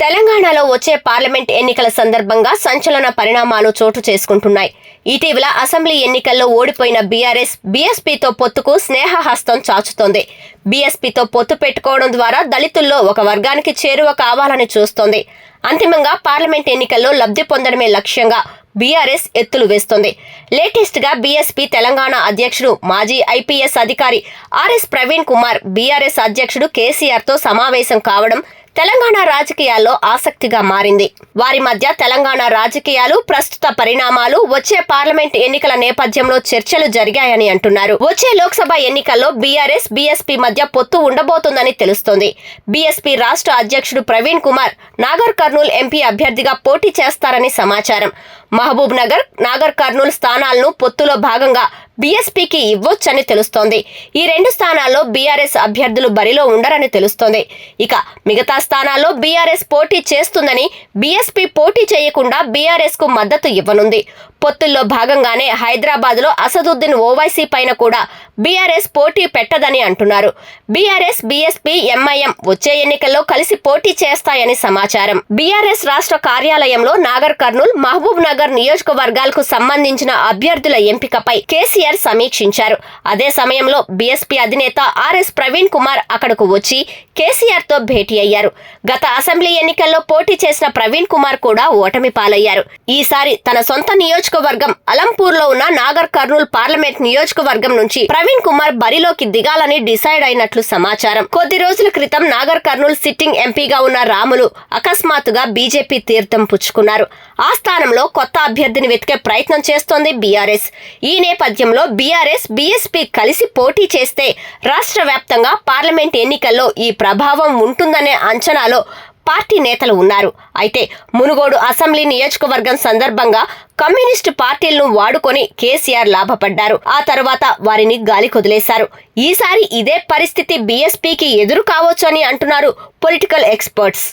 తెలంగాణలో వచ్చే పార్లమెంట్ ఎన్నికల సందర్భంగా సంచలన పరిణామాలు చోటు చేసుకుంటున్నాయి. ఇటీవల అసెంబ్లీ ఎన్నికల్లో ఓడిపోయిన బీఆర్ఎస్ బీఎస్పీతో పొత్తుకు స్నేహహస్తం చాచుతోంది. బీఎస్పీతో పొత్తు పెట్టుకోవడం ద్వారా దళితుల్లో ఒక వర్గానికి చేరువ కావాలని చూస్తోంది. అంతిమంగా పార్లమెంట్ ఎన్నికల్లో లబ్ధి పొందడమే లక్ష్యంగా బీఆర్ఎస్ ఎత్తులు వేస్తోంది. లేటెస్ట్గా బీఎస్పీ తెలంగాణ అధ్యక్షుడు మాజీ ఐపీఎస్ అధికారి ఆర్ఎస్ ప్రవీణ్ కుమార్ బీఆర్ఎస్ అధ్యక్షుడు కేసీఆర్తో సమావేశం కావడం తెలంగాణ రాజకీయాల్లో ఆసక్తిగా మారింది. వారి మధ్య తెలంగాణ రాజకీయాలు ప్రస్తుత పరిణామాలు వచ్చే పార్లమెంట్ ఎన్నికల నేపథ్యంలో చర్చలు జరిగాయని అంటున్నారు. వచ్చే లోక్సభ ఎన్నికల్లో బీఆర్ఎస్ బీఎస్పీ మధ్య పొత్తు ఉండబోతుందని తెలుస్తోంది. బీఎస్పీ రాష్ట్ర అధ్యక్షుడు ప్రవీణ్ కుమార్ నాగర్ కర్నూల్ ఎంపీ అభ్యర్థిగా పోటీ చేస్తారని సమాచారం. మహబూబ్ నగర్ నాగర్ కర్నూల్ స్థానాలను పొత్తులో భాగంగా బీఎస్పీకి ఇవ్వొచ్చని తెలుస్తోంది. ఈ రెండు స్థానాల్లో బీఆర్ఎస్ అభ్యర్థులు బరిలో ఉండరని తెలుస్తోంది. ఇక మిగతా స్థానాల్లో బీఆర్ఎస్ పోటీ చేస్తుందని బీఎస్పీ పోటీ చేయకుండా బీఆర్ఎస్కు మద్దతు ఇవ్వనుంది. పొత్తుల్లో భాగంగానే హైదరాబాద్లో అసదుద్దీన్ ఓవైసీ పైన కూడా బీఆర్ఎస్ పోటీ పెట్టదని అంటున్నారు. బీఆర్ఎస్ బీఎస్పీ ఎంఐఎం వచ్చే ఎన్నికల్లో కలిసి పోటీ చేస్తాయని సమాచారం. బీఆర్ఎస్ రాష్ట్ర కార్యాలయంలో నాగర్ కర్నూల్ మహబూబ్ నగర్ నియోజకవర్గాలకు సంబంధించిన అభ్యర్థుల ఎంపికపై కేసీఆర్ సమీక్షించారు. అదే సమయంలో బీఎస్పీ అధినేత ఆర్ఎస్ ప్రవీణ్ కుమార్ అక్కడకు వచ్చి కేసీఆర్తో భేటీ అయ్యారు. గత అసెంబ్లీ ఎన్నికల్లో పోటీ చేసిన ప్రవీణ్ కుమార్ కూడా ఓటమి పాలయ్యారు. ఈసారి తన సొంత నియోజకవర్గం అలంపూర్లో ఉన్న నాగర్ కర్నూల్ పార్లమెంట్ నియోజకవర్గం నుంచి ప్రవీణ్ కుమార్ బరిలోకి దిగాలని డిసైడ్ అయినట్లు సమాచారం. కొద్ది రోజుల క్రితం నాగర్ కర్నూల్ సిట్టింగ్ ఎంపీగా ఉన్న రాములు అకస్మాత్తుగా బీజేపీ తీర్థం పుచ్చుకున్నారు. ఆ స్థానంలో కొత్త కొత్త అభ్యర్థిని వెతికే ప్రయత్నం చేస్తోంది బీఆర్ఎస్. ఈ నేపథ్యంలో బీఆర్ఎస్ బీఎస్పీ కలిసి పోటీ చేస్తే రాష్ట్ర వ్యాప్తంగా పార్లమెంట్ ఎన్నికల్లో ఈ ప్రభావం ఉంటుందనే అంచనాలో పార్టీ నేతలు ఉన్నారు. అయితే మునుగోడు అసెంబ్లీ నియోజకవర్గం సందర్భంగా కమ్యూనిస్టు పార్టీలను వాడుకొని కేసీఆర్ లాభపడ్డారు. ఆ తర్వాత వారిని గాలి కొదిలేశారు. ఈసారి ఇదే పరిస్థితి బీఎస్పీకి ఎదురు కావచ్చు అని అంటున్నారు పొలిటికల్ ఎక్స్పర్ట్స్.